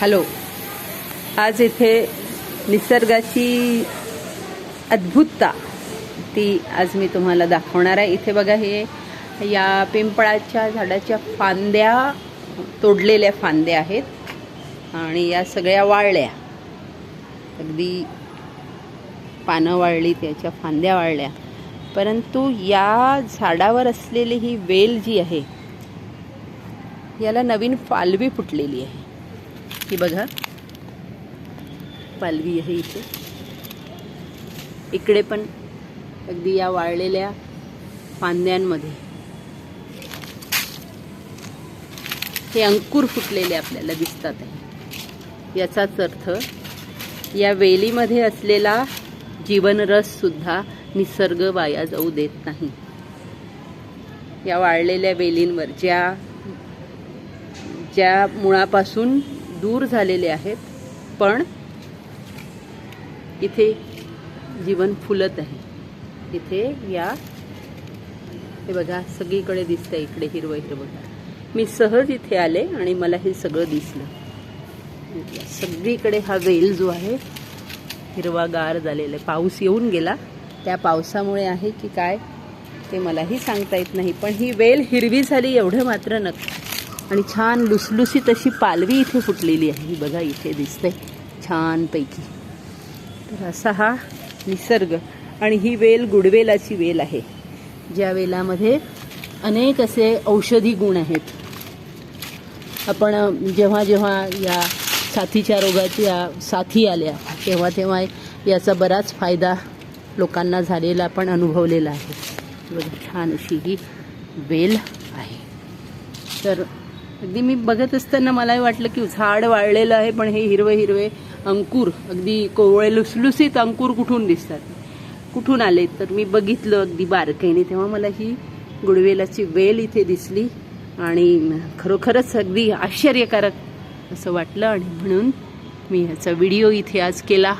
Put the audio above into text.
Hello. आज इथे निसर्गाची अद्भुतता ती आज मी तुम्हाला दाखवणार आहे. इथे बघा हे या पिंपळाच्या झाडाच्या फांद्या तोडलेल्या फांद्या आहेत आणि या सगळ्या वाळल्या. अगदी पानं वाळली त्याच्या फांद्या वाळल्या. परंतु या झाडावर असलेली ही वेल जी आहे याला नवीन फालवी फुटलेली आहे. ही बघा. पालवी आहे इथे. इकडे पण अगदी या वाळलेल्या फांद्यांमध्ये हे अंकुर फुटलेले आपल्याला दिसतात. आहे याचाच अर्थ या वेलीमध्ये असलेला जीवनरससुद्धा निसर्ग वाया जाऊ देत नाही. या वाळलेल्या वेलींवर ज्या ज्या मुळापासून दूर झालेले आहेत पण इथे जीवन फुलत आहे. इथे या हे बघा सगळीकडे दिसतंय इकडे हिरवं हिरवं मी सहज इथे आले आणि मला हे सगळं दिसलं. सगळीकडे हा वेल जो आहे हिरवागार झालेला. आहे पाऊस येऊन गेला. त्या पावसामुळे आहे की काय ते मलाही सांगता येत नाही पण ही वेल हिरवी झाली एवढं मात्र नक्की. आणि छान लुसलुसीत अशी पालवी इथे फुटलेली आहे. ही बघा इथे दिसते छानपैकी. तर असा हा निसर्ग. आणि ही वेल गुडवेलाची वेल आहे. ज्या वेलामध्ये अनेक असे औषधी गुण आहेत. आपण जेव्हा जेव्हा या साथीच्या रोगाच्या साथी आल्या तेव्हा तेव्हा याचा बराच फायदा लोकांना झालेला आपण अनुभवलेला आहे. बघा छान अशी ही वेल आहे. तर अगदी मी बघत असताना मलाही वाटलं की झाड वाळलेलं आहे पण हे हिरवे हिरवे अंकुर अगदी कोवळे लुसलुसीत अंकुर कुठून दिसतात? कुठून आले? तर मी बघितलं अगदी बारकाईने. तेव्हा मला ही गुडवेलाची वेल इथे दिसली आणि खरोखरच अगदी आश्चर्यकारक असं वाटलं आणि म्हणून मी ह्याचा व्हिडिओ इथे आज केला.